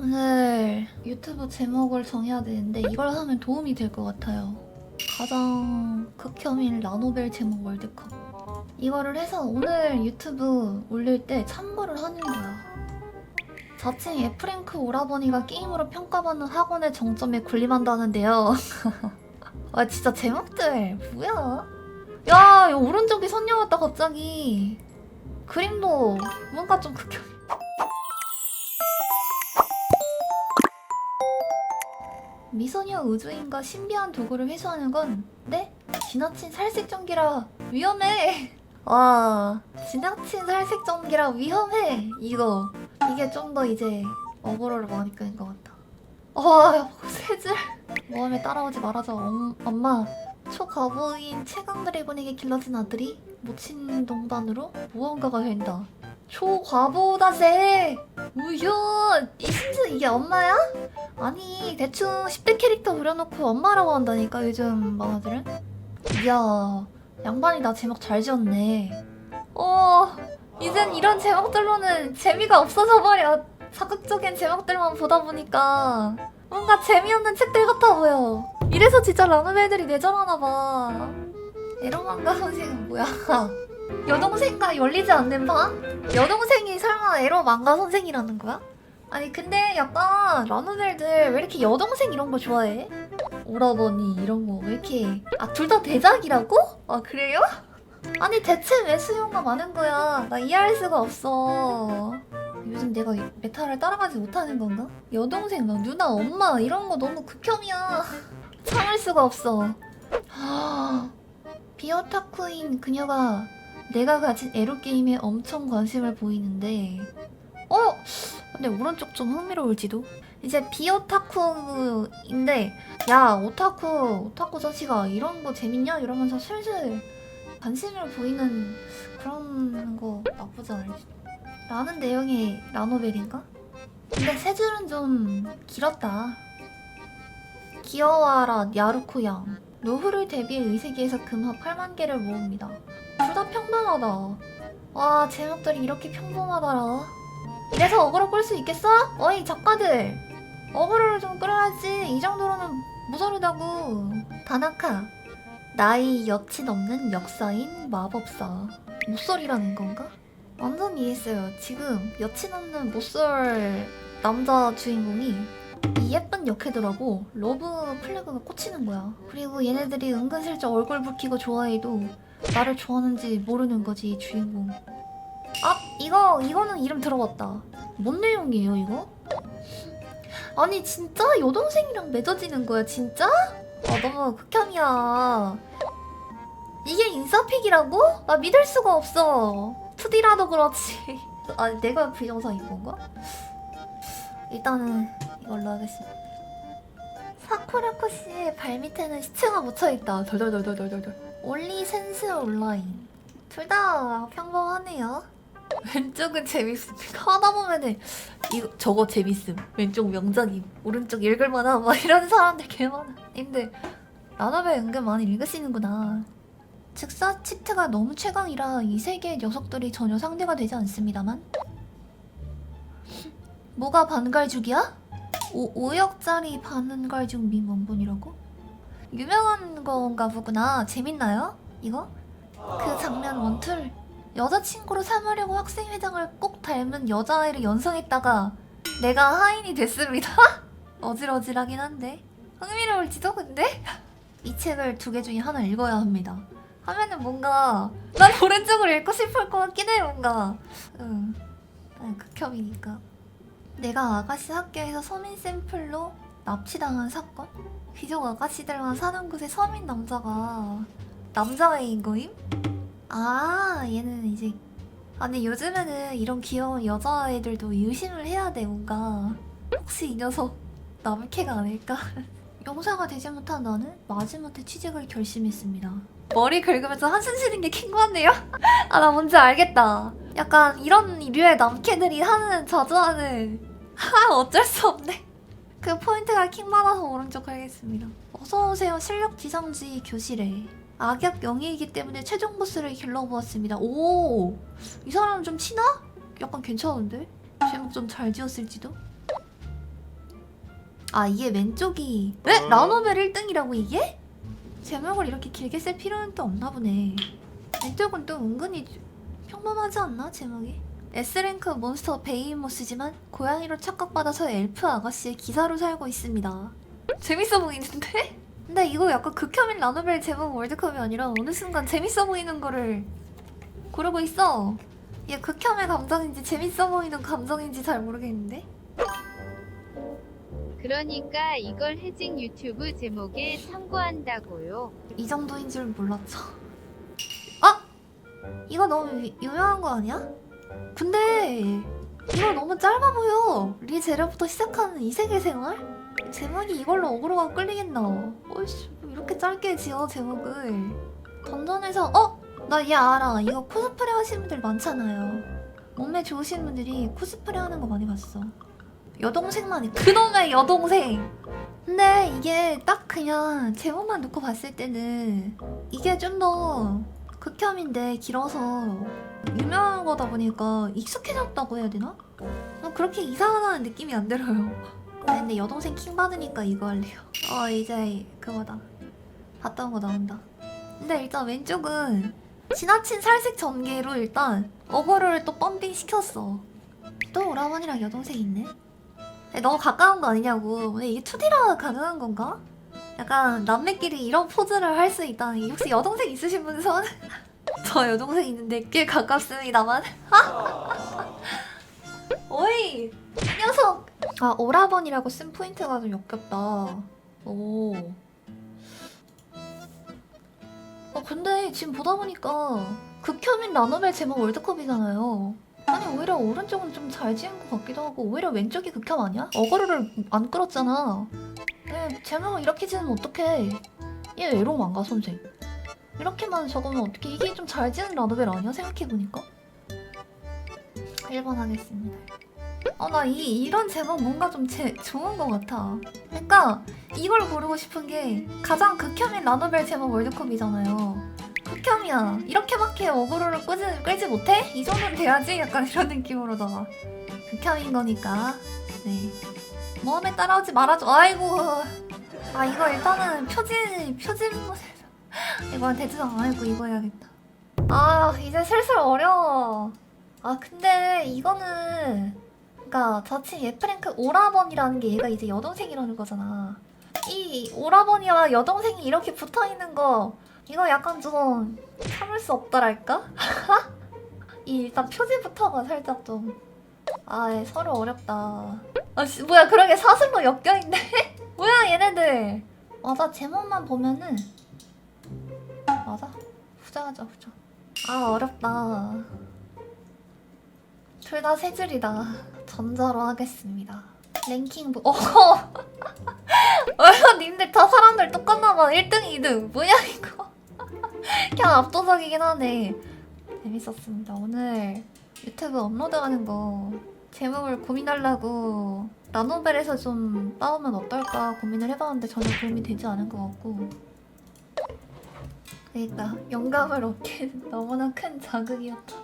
오늘 유튜브 제목을 정해야 되는데 이걸 하면 도움이 될 것 같아요. 가장 극혐인 라노벨 제목 월드컵. 이거를 해서 오늘 유튜브 올릴 때 참고를 하는 거야. 자칭 F랭크 오라버니가 게임으로 평가받는 학원의 정점에 군림한다는데요. 아 진짜 제목들 뭐야? 야, 야 오른쪽이 선녀 같다 갑자기. 그림도 뭔가 좀 극혐. 미소녀 우주인과 신비한 도구를 회수하는 건 네? 지나친 살색 전기라 위험해. 와, 지나친 살색 전기라 위험해. 이거 이게 좀 더 이제 어그로를 많이 끄는 것 같다. 와, 세 줄. 모험에 따라오지 말아줘. 엄, 엄마, 초과부인 최강 드래곤에게 길러진 아들이 모친 동반으로 무언가가 된다. 초과보다 세! 우효! 이 심지어 이게 엄마야? 아니 대충 10대 캐릭터 그려놓고 엄마라고 한다니까 요즘 만화들은? 이야 양반이 나 제목 잘 지었네 어 이젠 이런 제목들로는 재미가 없어져 버려 자극적인 제목들만 보다 보니까 뭔가 재미없는 책들 같아 보여 이래서 진짜 라노벨들이 내절하나 봐 에로망가 선생은 뭐야 여동생과 열리지 않는 방? 여동생이 설마 에로 망가 선생이라는 거야? 아니 근데 약간 라노벨들 왜 이렇게 여동생 이런 거 좋아해? 오라버니 이런 거 왜 이렇게 아 둘 다 대작이라고? 아 그래요? 아니 대체 왜 수요가 많은 거야? 나 이해할 수가 없어. 요즘 내가 이 메타를 따라가지 못하는 건가? 여동생, 막 누나, 엄마 이런 거 너무 극혐이야. 참을 수가 없어. 비어타쿠인 그녀가 내가 가진 에로 게임에 엄청 관심을 보이는데 어? 근데 오른쪽 좀 흥미로울지도? 이제 비오타쿠인데 야 오타쿠 오타쿠 자식아 이런 거 재밌냐? 이러면서 슬슬 관심을 보이는 그런 거 나쁘지 않을지 라는 내용의 라노벨인가? 근데 세 줄은 좀 길었다 귀여워라 야루코양 노후를 대비해 의세기에서 금화 8만 개를 모읍니다 둘 다 평범하다 와 제목들이 이렇게 평범하더라 이래서 어그로 끌 수 있겠어? 어이 작가들. 어그로를 좀 끌어야지. 이 정도로는 모자르다고. 다나카 나이 여친 없는 역사인 마법사. 모쏠이라는 건가? 완전 이해했어요. 지금 여친 없는 모쏠 남자 주인공이 이 예쁜 역해들하고. 러브 플래그가 꽂히는 거야. 그리고 얘네들이 은근슬쩍 얼굴 붉히고 좋아해도 나를 좋아하는지 모르는 거지 이 주인공. 아 이거 이거는 이름 들어봤다. 뭔 내용이에요 이거? 아니 진짜 여동생이랑 맺어지는 거야 진짜? 아 너무 극혐이야. 이게 인싸픽이라고? 나 믿을 수가 없어. 2D라도 그렇지. 아 내가 비정상인 건가? 일단은 이걸로 하겠습니다. 사쿠라코 씨의 발밑에는 시체가 묻혀있다. 덜덜덜덜덜덜. 올리 센스 온라인. 둘 다 평범하네요. 왼쪽은 재밌습니다. 하다 보면은 이거 저거 재밌음. 왼쪽 명작임. 오른쪽 읽을만한 막 이런 사람들 개 많아. 근데 라나벨 은근 많이 읽으시는구나. 즉사 치트가 너무 최강이라 이 세계의 녀석들이 전혀 상대가 되지 않습니다만. 뭐가 반갈죽이야? 오, 5억짜리 반갈죽 밈 원본이라고? 유명한 건가 보구나. 재밌나요? 이거? 그 장면 원툴 여자친구로 삼으려고 학생회장을 꼭 닮은 여자아이를 연상했다가 내가 하인이 됐습니다. 어질어질하긴 한데 흥미로울지도 근데 이 책을 두 개 중에 하나 읽어야 합니다. 하면은 뭔가 난 오른쪽을 읽고 싶을 것 같긴 해 뭔가 응 난 극혐이니까 내가 아가씨 학교에서 서민 샘플로 납치당한 사건? 귀족 아가씨들만 사는 곳에 서민 남자가 남자애인 거임? 아 얘는 이제 아 근데 요즘에는 이런 귀여운 여자애들도 유심을 해야 돼 뭔가. 혹시 이 녀석 남캐가 아닐까? 용사가 되지 못한 나는 마지못해 취직을 결심했습니다. 머리 긁으면서 한숨 쉬는 게 킹받네요? 아 나 뭔지 알겠다. 약간 이런 류의 남캐들이 하는 자주 하는 하 어쩔 수 없네. 그 포인트가 킹받아서 오른쪽 하겠습니다. 어서오세요 실력 지상주의 교실에 악역 영예이기 때문에 최종 보스를 길러보았습니다. 오, 이 사람 좀 치나? 약간 괜찮은데? 제목 좀 잘 지었을지도? 아 이게 왼쪽이 왜? 라노벨 1등이라고 이게? 제목을 이렇게 길게 쓸 필요는 또 없나 보네 왼쪽은 또 은근히 평범하지 않나 제목이? S랭크 몬스터 베이모스지만 고양이로 착각받아서 엘프 아가씨의 기사로 살고 있습니다 재밌어 보이는데? 근데 이거 약간 극혐인 라노벨 제목 월드컵이 아니라 어느 순간 재밌어 보이는 거를 고르고 있어 이게 극혐의 감정인지 재밌어 보이는 감정인지 잘 모르겠는데? 그러니까 이걸 해직 유튜브 제목에 참고한다고요. 이 정도인 줄 몰랐죠. 아! 이거 너무 유- 유명한 거 아니야? 근데 이거 너무 짧아 보여. 리제로부터 시작하는 이 세계 생활? 제목이 이걸로 어그로가 끌리겠나? 어이씨, 뭐 이렇게 짧게 지어 제목을. 던전에서 어? 나 얘 알아. 이거 코스프레 하시는 분들 많잖아요. 몸매 좋으신 분들이 코스프레 하는 거 많이 봤어. 여동생만 해. 그놈의 여동생! 근데 이게 딱 그냥 제목만 놓고 봤을 때는 이게 좀 더 극혐인데 길어서 유명한 거다 보니까 익숙해졌다고 해야 되나? 난 그렇게 이상하다는 느낌이 안 들어요. 아 근데 여동생 킹 받으니까 이거 할래요. 어 이제 그거다. 봤던 거 나온다. 근데 일단 왼쪽은 지나친 살색 전개로 일단 어거를 또 펌핑 시켰어. 또 오라버니랑 여동생 있네. 너무 가까운 거 아니냐고. 근데 이게 2D라 가능한 건가? 약간 남매끼리 이런 포즈를 할 수 있다는 게 혹시 여동생 있으신 분 손? 저 여동생 있는데 꽤 가깝습니다만. 아, 오라버니라고 쓴 포인트가 좀 역겹다. 오. 어, 근데 지금 보다 보니까 극혐인 라노벨 제목 월드컵이잖아요. 아니 오히려 오른쪽은 좀 잘 지은 것 같기도 하고 오히려 왼쪽이 극혐 아니야? 어거를 안 끌었잖아. 네, 제목을 이렇게 지으면 어떡해. 얘 외로움 안 가, 선생. 이렇게만 적으면 어떻게 이게 좀 잘 지은 라노벨 아니야? 생각해보니까. 1번 하겠습니다. 어, 나 이, 이런 제목 뭔가 좀 제, 좋은 것 같아. 그러니까 이걸 고르고 싶은 게 가장 극혐인 라노벨 제목 월드컵이잖아요. 극혐이야. 이렇게밖에 어그로를 끌지, 끌지 못해? 이 정도는 돼야지? 약간 이런 느낌으로다가. 극혐인 거니까. 네. 모험에 따라오지 말아줘. 아이고. 아, 이거 일단은 표지, 표지. 이거 대주장 아이고, 이거 해야겠다. 아, 이제 슬슬 어려워. 아, 근데 이거는. 그니까, 자칭 예프랭크 오라버니라는 게 얘가 이제 여동생이라는 거잖아. 이 오라버니와 여동생이 이렇게 붙어 있는 거, 이거 약간 좀 참을 수 없다랄까? 이 일단 표지부터가 살짝 좀. 아, 얘 서로 어렵다. 아, 씨, 뭐야, 그러게 사슬로 엮여있네? 뭐야, 얘네들. 맞아, 제목만 보면은. 맞아. 후자하자, 후자. 아, 어렵다. 둘 다 세 줄이다. 전자로 하겠습니다. 랭킹 부, 어! 어, 님들 다 사람들 똑같나봐. 1등, 2등. 뭐야, 이거. 그냥 압도적이긴 하네. 재밌었습니다. 오늘 유튜브 업로드하는 거 제목을 고민하려고 라노벨에서 좀 따오면 어떨까 고민을 해봤는데 전혀 도움이 되지 않은 것 같고 그러니까 영감을 얻기엔 너무나 큰 자극이었다.